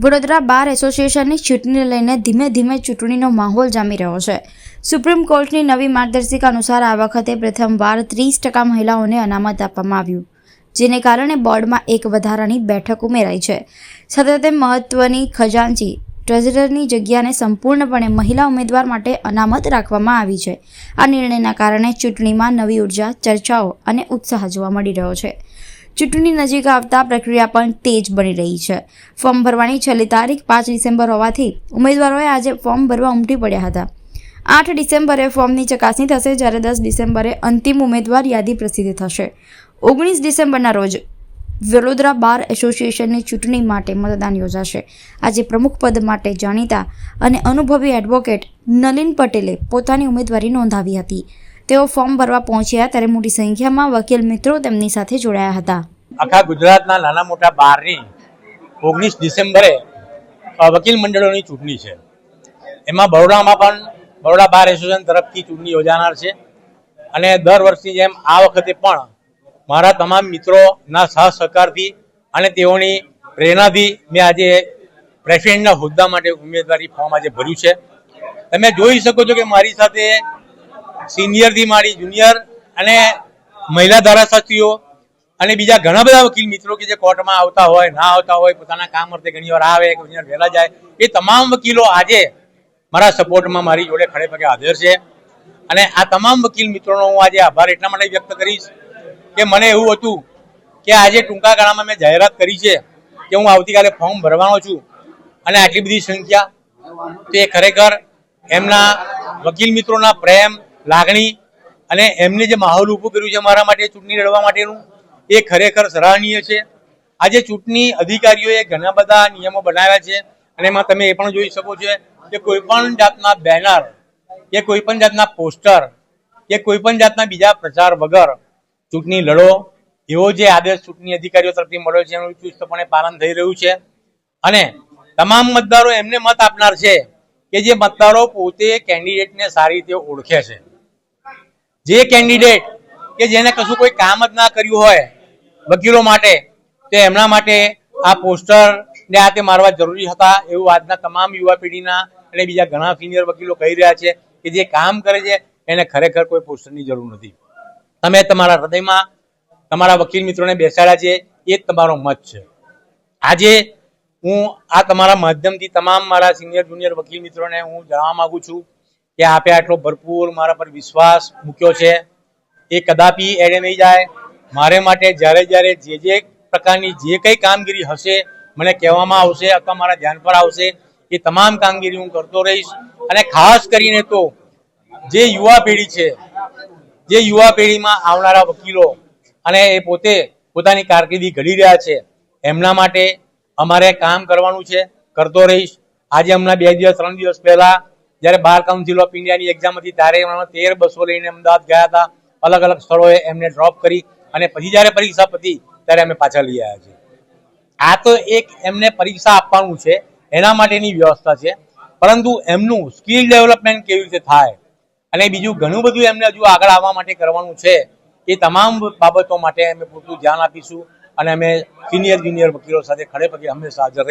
વડોદરા બાર એસોસિએશનની ચૂંટણીને લઈને ધીમે ધીમે ચૂંટણીનો માહોલ જામી રહ્યો છે. સુપ્રીમ કોર્ટની નવી માર્ગદર્શિકા અનુસાર આ વખતે પ્રથમવાર ત્રીસ ટકા મહિલાઓને અનામત આપવામાં આવ્યું, જેને કારણે બોર્ડમાં એક વધારાની બેઠક ઉમેરાઈ છે. સાથે મહત્વની ખજાનચી, ટ્રેઝરરની જગ્યાને સંપૂર્ણપણે મહિલા ઉમેદવાર માટે અનામત રાખવામાં આવી છે. આ નિર્ણયના કારણે ચૂંટણીમાં નવી ઊર્જા, ચર્ચાઓ અને ઉત્સાહ જોવા મળી રહ્યો છે. ચૂંટણી નજીક આવતા પ્રક્રિયા પણ તેજ બની રહી છે. ફોર્મ ભરવાની છેલ્લી તારીખ પાંચ ડિસેમ્બર હોવાથી ઉમેદવારોએ આજે ફોર્મ ભરવા ઉમટી પડ્યા હતા. આઠ ડિસેમ્બરે ફોર્મની ચકાસણી થશે જ્યારે દસ ડિસેમ્બરે અંતિમ ઉમેદવાર યાદી પ્રસિદ્ધ થશે. ઓગણીસ ડિસેમ્બરના રોજ વડોદરા બાર એસોસિએશનની ચૂંટણી માટે મતદાન યોજાશે. આજે પ્રમુખ પદ માટે જાણીતા અને અનુભવી એડવોકેટ નલિન પટેલે પોતાની ઉમેદવારી નોંધાવી હતી. તેઓ ફોર્મ ભરવા પહોંચ્યા ત્યારે મોટી સંખ્યામાં વકીલ મિત્રો તેમની સાથે જોડાયા હતા. આખા ગુજરાતના નાના મોટા બારની ઓગણીસ ડિસેમ્બરે વકીલ મંડળોની ચૂંટણી છે. એમાં બરોડામાં પણ બરોડા બાર એસોસિએશન તરફથી ચૂંટણી યોજાનાર છે. અને દર વર્ષની જેમ આ વખતે પણ મારા તમામ મિત્રોના સહ સહકારથી અને તેઓની પ્રેરણાથી મેં આજે પ્રેસિડેન્ટના હોદ્દા માટે ઉમેદવારી ફોર્મ આજે ભર્યું છે. તમે જોઈ શકો છો કે મારી સાથે સિનિયરથી મારી જુનિયર અને મહિલા ધારાસભ્યો અને બીજા ઘણા બધા વકીલ મિત્રો કે જે કોર્ટમાં આવતા હોય, ના આવતા હોય, પોતાના કામ અર્થે ઘણી વાર આવે ઘણી વાર વહેલા જાય, એ તમામ વકીલો આજે મારા સપોર્ટમાં મારી જોડે ખડે પગે હાજર છે. અને આ તમામ વકીલ મિત્રોનો હું આજે આભાર એટલા માટે વ્યક્ત કરીશ કે મને એવું હતું કે આજે ટૂંકા ગાળામાં મેં જાહેરાત કરી છે કે હું આવતીકાલે ફોર્મ ભરવાનો છું અને આટલી બધી સંખ્યા. તે ખરેખર એમના વકીલ મિત્રોના પ્રેમ લાગણી અને એમને જે માહોલ ઊભું કર્યું છે મારા માટે, ચૂંટણી લડવા માટેનું, એ ખરેખર સરાહનીય છે. આજે ચૂંટણી અધિકારીઓએ ઘણા બધા નિયમો બનાવ્યા છે અને એમાં તમે એ પણ જોઈ શકો છો કે કોઈ પણ જાતના બેનર કે કોઈ પણ જાતના પોસ્ટર કે કોઈ પણ જાતના બીજા પ્રચાર વગર ચૂંટણી લડો, એવો જે આદેશ ચૂંટણી અધિકારીઓ તરફથી મળ્યો છે એનું ચુસ્તપણે પાલન થઈ રહ્યું છે. અને તમામ મતદારો એમને મત આપનાર છે કે જે મતદારો પોતે કેન્ડિડેટને સારી રીતે ઓળખે છે. જે કેન્ડિડેટ કે જેને કશું કોઈ કામ જ ના કર્યું હોય વકીલો માટે, તે એમના માટે આ પોસ્ટર ને આ તે મારવા જરૂરી હતા એવું આજના તમામ યુવા પેઢીના અને બીજા ઘણા સિનિયર વકીલો કહી રહ્યા છે કે જે કામ કરે છે, એને ખરેખર કોઈ પોસ્ટરની જરૂર નથી. તમે તમારા હૃદયમાં તમારા વકીલ મિત્રોને બેસાડ્યા છે, એ જ તમારો મત છે. આજે હું આ તમારા માધ્યમથી તમામ મારા સિનિયર જુનિયર વકીલ મિત્રોને હું જણાવવા માગું છું કે આપે આટલો ભરપૂર મારા પર વિશ્વાસ મૂક્યો છે, એ કદાપી એડે નહીં જાય. મારે માટે જ્યારે જ્યારે જે જે પ્રકારની જે કંઈ કામગીરી હશે, મને કહેવામાં આવશે અથવા મારા ધ્યાન પર આવશે, એ તમામ કામગીરી હું કરતો રહીશ. અને ખાસ કરીને તો જે યુવા પેઢી છે, જે યુવા પેઢીમાં આવનારા વકીલો અને એ પોતે પોતાની કારકિર્દી ઘડી રહ્યા છે, એમના માટે અમારે કામ કરવાનું છે, કરતો રહીશ. આજે હમણાં બે દિવસ, ત્રણ દિવસ પહેલા જ્યારે બાર કાઉન્સિલ ઓફ ઇન્ડિયાની એક્ઝામ હતી, ત્યારે એમાં તેર બસો લઈને અમદાવાદ ગયા હતા. અલગ અલગ સ્થળોએ એમને ડ્રોપ કરી અને પછી જ્યારે પરીક્ષા પતી, ત્યારે અમે પાછા લઈ આવ્યા છીએ. આ તો એક એમને પરીક્ષા આપવાનું છે, એના માટેની વ્યવસ્થા છે. પરંતુ એમનું સ્કિલ ડેવલપમેન્ટ કેવી રીતે થાય અને બીજું ઘણું બધું એમને હજુ આગળ આવવા માટે કરવાનું છે, એ તમામ બાબતો માટે અમે પૂરતું ધ્યાન આપીશું અને અમે સિનિયર જુનિયર વકીલો સાથે ખડે પગે હંમેશા હાજર